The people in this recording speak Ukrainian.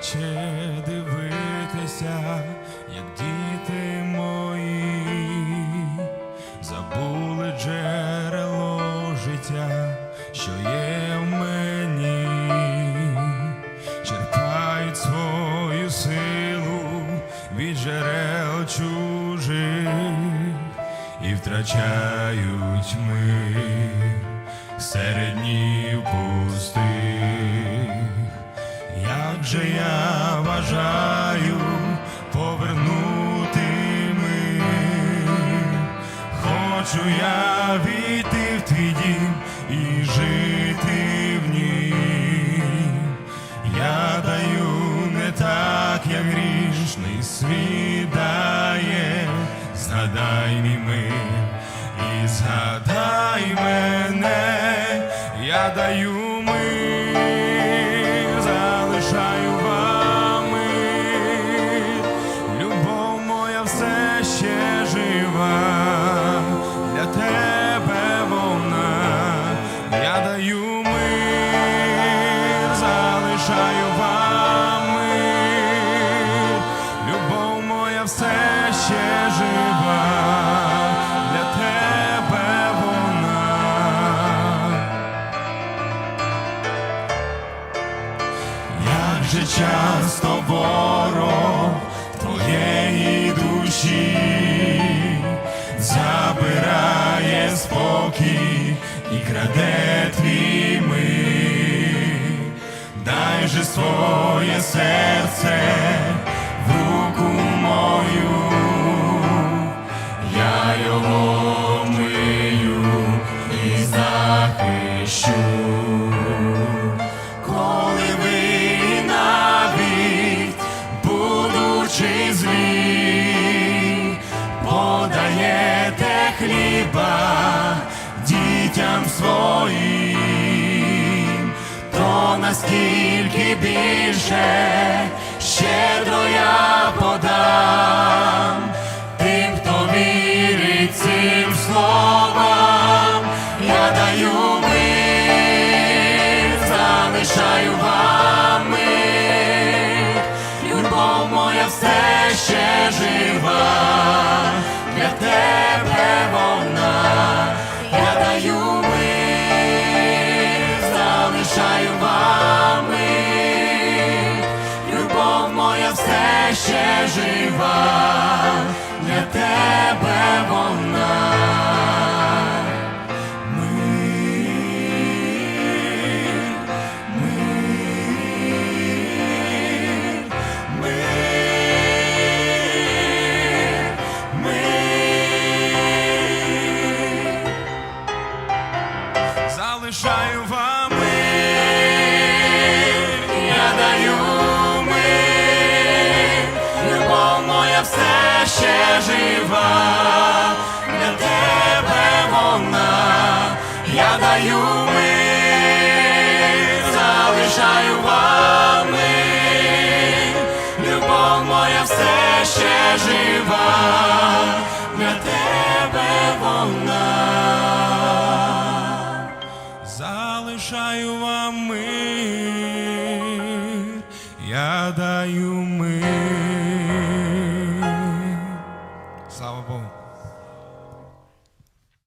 хоче дивитися, як діти мої забули джерело життя, що є в мені, черпають свою силу від джерел чужих і втрачають мир серед днів пустих. Як же я бажаю повернути мир, хочу я війти в твій дім і жити в нім. Я даю не так, як грішний світ дає, згадай мій мир жива, для тебе вона. Як же часто ворог твоєї душі забирає спокій і краде твій мир, дай же своє серце коли ви навіть будучи злі, подаєте хліба дітям своїм, то наскільки більше щедро я подам жива, все ще жива, для тебе вона, я даю мир, залишаю вам любов моя все ще жива, для тебе вона. Залишаю вам мир, я даю мир.